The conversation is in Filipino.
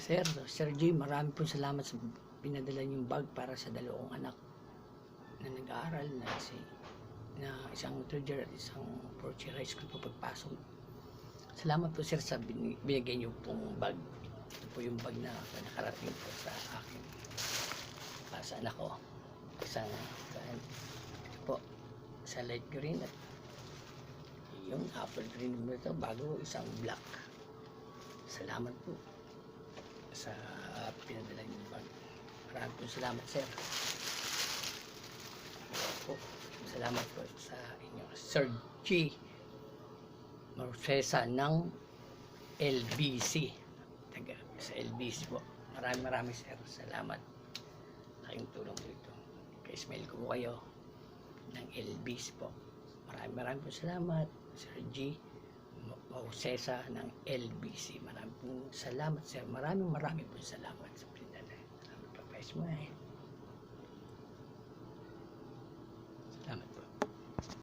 Sir, Sir J, marami po salamat sa pinadala niyong bag para sa dalawang anak na nag-aaral na si na isang third at isang fourth year high school po pagpasok. Salamat po sir sa bin- binigay niyo pong bag. Ito po yung bag na nakarating po sa akin. Para sa anak ko. Isang, saan? Ito po, sa light green at yung apple green mo ito bago isang black. Salamat po sa pinadala niyong bag. Maraming po salamat sir. Po, salamat po sa inyo. Sir G. Marcesa ng LBC. Taga, sa LBC po. Maraming maraming sir. Salamat. Laking tulong dito. Kay Ismail ko kayo ng LBC po. Maraming maraming po salamat. Sir G. Marcesa ng LBC. Maraming salamat sir. Maraming maraming po salamat sa pinadala. Salamat pa, Ismail.